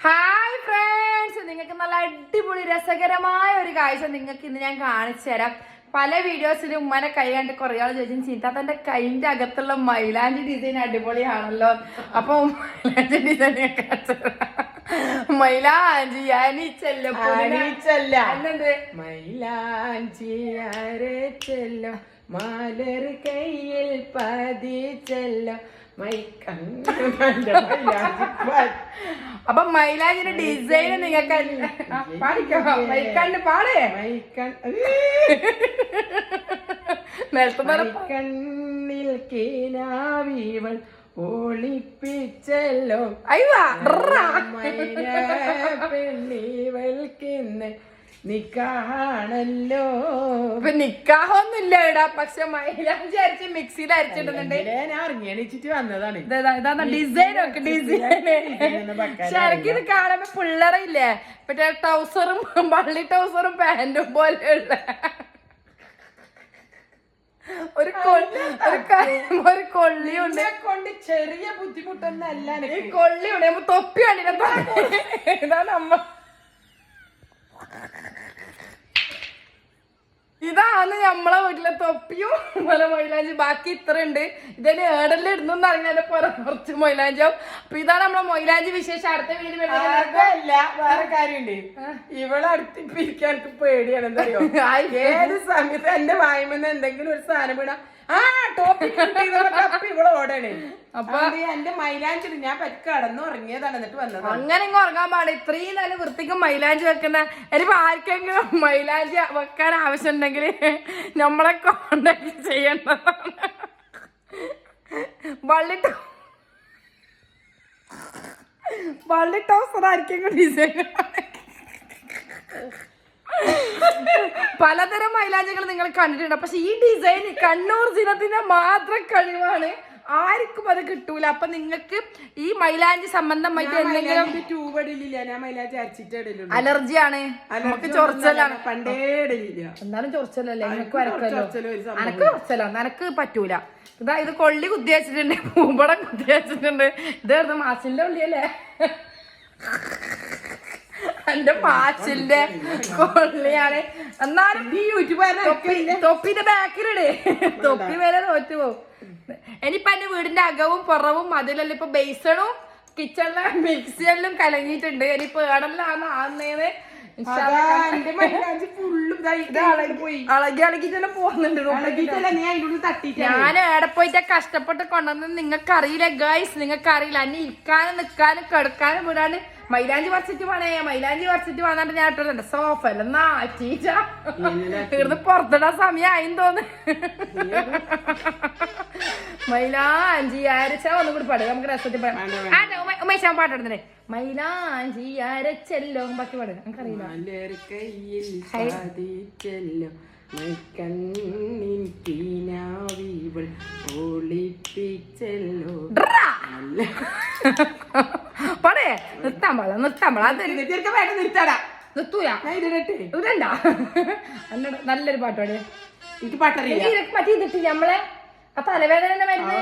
Hi friends നിങ്ങൾക്ക് നല്ല അടിപൊളി രസകരമായ ഒരു കാഴ്ച നിങ്ങൾക്ക് ഇന്ന് ഞാൻ കാണിച്ചു തരാം. പല വീഡിയോസിലും ഉമ്മനെ കൈ കണ്ട് കുറേ ആൾ ചോദിച്ചു ചീത്താത്തന്റെ കൈന്റെ അകത്തുള്ള മൈലാഞ്ചി ഡിസൈൻ അടിപൊളിയാണല്ലോ? അപ്പൊ മൈലാഞ്ചി ഡിസൈൻ ഞാൻ കാണിച്ചു. മൈലാഞ്ചി അനിച്ചല്ലോ മൈലാഞ്ചി അരച്ചല്ലോ മാലർ കയ്യിൽ പതിച്ചല്ലോ. അപ്പൊ മൈലാഞ്ചിന്റെ ഡിസൈൻ നിങ്ങൾക്ക് പാടിക്കോ? മൈക്കണ്ട് പാടേ. മൈക്കണ്ണിൽ കീനാവിവൾ ഒളിപ്പിച്ചല്ലോ. അയ്യോ പെണ്ണിവൾക്കിന്ന് നിക്കാണല്ലോ. ഇപ്പൊ നിക്കാഹൊന്നുമില്ല ഇടാ പക്ഷെ മൈലാഞ്ചി അരച്ച് മിക്സിയിൽ അരച്ചിടുന്നുണ്ട്. ഞാൻ അറിഞ്ഞണിച്ചിട്ട് വന്നതാണ്. ഇതാണ് ഡിസൈൻ ഒക്കെ ഡിസൈൻ ശരിക്കും ഇത് കാണുമ്പോ പിള്ളേറില്ലേ മറ്റേ ട്രൗസറും പള്ളി ട്രൗസറും പാന്റും പോലെയുള്ള. ഒരു കൊള്ളി ഒരു കൊള്ളിയുണ്ട്. കൊണ്ട് ചെറിയ ബുദ്ധിമുട്ടൊന്നല്ല ഈ കൊള്ളി കൊള്ളിയുണ്ട്. തൊപ്പി കണ്ടില്ല. ഇതാണ് അമ്മ ഇതാണ് നമ്മളെ വീട്ടിലെ തൊപ്പിയും പോലെ മൈലാഞ്ചി ബാക്കി ഇത്ര ഉണ്ട് ഇതിന് ഏടെല്ലാം ഇടുന്നു അറിഞ്ഞാൽ കുറച്ച് മൈലാഞ്ചാവും അപ്പൊ ഇതാണ് നമ്മളെ മൈലാഞ്ചി വിശേഷം. അടുത്ത വീട് അതല്ല വേറെ കാര്യമുണ്ട്. ഇവളെ അടുത്തിപ്പിരിക്കാൻ പേടിയാണ് എന്താ ഏത് സമയത്ത് എന്റെ വായ്മന്ന് എന്തെങ്കിലും ഒരു സാധനം വീണ ആ ടോപ്പിക് ഓടണേ. അപ്പൊ എന്റെ മൈലാഞ്ചി ഞാൻ പറ്റി കടന്നു ഉറങ്ങിയതാണ് എന്നിട്ട് വന്നത് അങ്ങനെ ഇങ്ങ് ഉറങ്ങാൻ പാടില്ല. ഇത്രയും നല്ല വൃത്തിക്ക് മൈലാഞ്ചി വെക്കുന്ന ഇനിയിപ്പോ ആർക്കെങ്കിലും മൈലാഞ്ചി വെക്കാൻ ആവശ്യം ഉണ്ടെങ്കിൽ നമ്മളെ കോണ്ടാക്ട് ചെയ്യേണ്ടതാണ്. വള്ളിട്ട് വള്ളി ടോസർ ആർക്കെങ്കിലും ഡിസൈൻ പലതരം മൈലാഞ്ചികൾ നിങ്ങൾ കണ്ടിട്ടുണ്ട്. പക്ഷെ ഈ ഡിസൈൻ കണ്ണൂർ ദിനത്തിന്റെ മാത്രം കഴിവാണ്. ആർക്കും അത് കിട്ടൂല. അപ്പൊ നിങ്ങൾക്ക് ഈ മൈലാഞ്ചി സംബന്ധമായിട്ട് എന്തെങ്കിലും ട്യൂബ് ഇടലില്ല ഞാൻ മൈലാഞ്ചി അരച്ചിട്ട് അലർജിയാണ്. നമുക്ക് ചൊറച്ചലാണ്. പണ്ടേ എന്നാലും ചൊറച്ചലല്ലേ? നിനക്ക് കുറച്ച് വരക്കല്ലോ അനക്ക് ഒരു അനക്ക് പറ്റൂല. ഇതാ ഇത് കൊള്ളി കുത്തി വെച്ചിട്ടുണ്ട് പൂമ്പടം കുത്തി വെച്ചിട്ടുണ്ട് ഇതായിരുന്നു മാസിന്റെ ഉള്ളിയല്ലേ? എന്റെ മാച്ചിന്റെ കൊള്ളിയാണ്. എന്നാലും ഈ യൂട്യൂബ് തൊപ്പി തൊപ്പിന്റെ ബാക്കിലിടേ. തൊപ്പി വരെ തോറ്റു പോകും ഇനിയിപ്പൊ എന്റെ വീടിന്റെ അകവും പുറവും അതിലല്ല ഇപ്പൊ ബേസണും കിച്ചണിലെ മിക്സിയെല്ലാം കലങ്ങിയിട്ടുണ്ട്. ഇനി പേടല്ലാന്ന് ആന്നേന്ന് ഏടെ ഞാൻ എവിടെ പോയിട്ട് കഷ്ടപ്പെട്ട് കൊണ്ടുവന്നത് നിങ്ങൾക്ക് അറിയില്ല ഗൈസ് നിങ്ങൾക്ക് അറിയില്ല അന്നെ ഇരിക്കാനും നിക്കാനും കിടക്കാനും വിടാണ്ട് മൈലാഞ്ചി പറിച്ചിട്ട് വേണേ മൈലാഞ്ചി പറിച്ചിട്ട് വന്നിട്ട് ഞാൻ ഇട്ടുണ്ട് സോഫ എല്ലാം നാറ്റീച്ച തീർന്ന് പുറത്തിടാൻ സമയമായി തോന്നു മൈലാഞ്ചി അരച്ച ഒന്നും കൂടി പാടുക നമുക്ക് രസത്തിൽ ഉമേശാൻ പാട്ടെടുത്തേ മൈലാഞ്ചി അരച്ചല്ലോ ബാക്കി പാടുക നമുക്കറിയില്ല ഒളിപ്പിച്ചല്ലോ നിർത്താടാ. നിർത്തൂല. ഇതണ്ട. നല്ലൊരു പാട്ട് പാടിയേ എനിക്ക് പാട്ടറിയില്ല ഇതിട്ട് നമ്മളെ ആ തലവേദന മരുന്ന്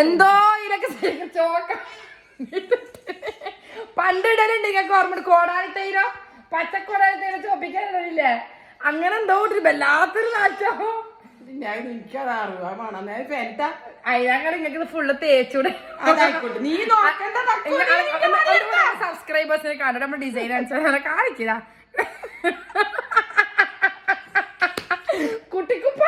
എന്തോ ഇതൊക്കെ ചോക്ക. പണ്ട് ഇടലുണ്ട് ഓർമ്മ കോടാലി തൈരോ പച്ചക്കോടാലി തൈരോ അങ്ങനെ എന്തോ ഒരു വല്ലാത്തൊരു നാശം. തേച്ചൂടെ. സബ്സ്ക്രൈബേഴ്സിനെ കണ്ടിട്ട് നമ്മൾ ഡിസൈൻ അനുസരിച്ച് കാണിക്കില്ല കുട്ടിക്കുപ്പ